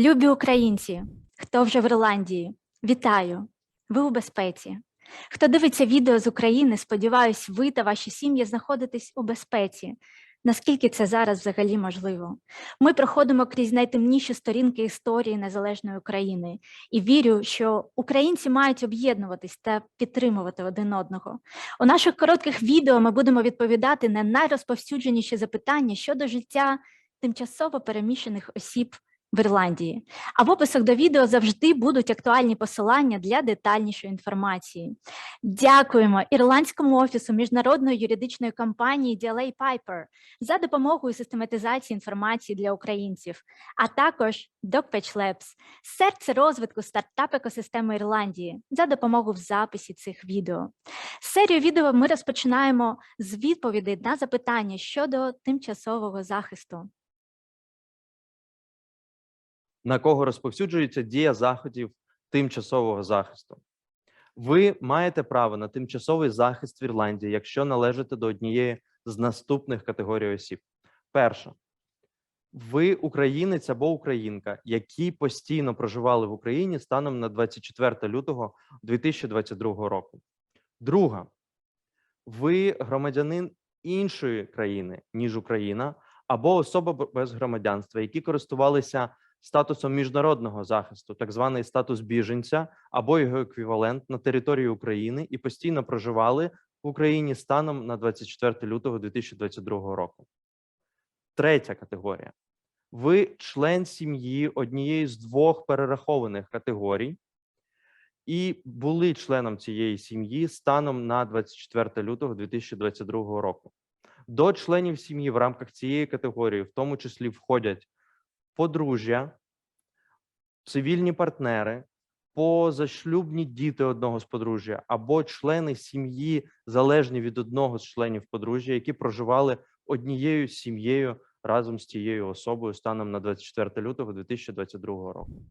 Любі українці, хто вже в Ірландії, вітаю! Ви у безпеці. Хто дивиться відео з України, сподіваюсь, ви та ваші сім'ї знаходитесь у безпеці. Наскільки це зараз взагалі можливо? Ми проходимо крізь найтемніші сторінки історії незалежної України і вірю, що українці мають об'єднуватись та підтримувати один одного. У наших коротких відео ми будемо відповідати на найрозповсюдженіші запитання щодо життя тимчасово переміщених осіб в Ірландії. А в описах до відео завжди будуть актуальні посилання для детальнішої інформації. Дякуємо Ірландському офісу міжнародної юридичної компанії DLA Piper за допомогу у систематизації інформації для українців, а також DocPatch Labs – серце розвитку стартап-екосистеми Ірландії за допомогу в записі цих відео. Серію відео ми розпочинаємо з відповідей на запитання щодо тимчасового захисту. На кого розповсюджується дія заходів тимчасового захисту. Ви маєте право на тимчасовий захист в Ірландії, якщо належите до однієї з наступних категорій осіб. Перша. Ви українець або українка, які постійно проживали в Україні станом на 24 лютого 2022 року. Друга. Ви громадянин іншої країни, ніж Україна, або особа без громадянства, які користувалися статусом міжнародного захисту, так званий статус біженця або його еквівалент на території України і постійно проживали в Україні станом на 24 лютого 2022 року. Третя категорія. Ви член сім'ї однієї з двох перерахованих категорій і були членом цієї сім'ї станом на 24 лютого 2022 року. До членів сім'ї в рамках цієї категорії, в тому числі, входять подружжя, цивільні партнери, позашлюбні діти одного з подружжя або члени сім'ї, залежні від одного з членів подружжя, які проживали однією сім'єю разом з тією особою станом на 24 лютого 2022 року.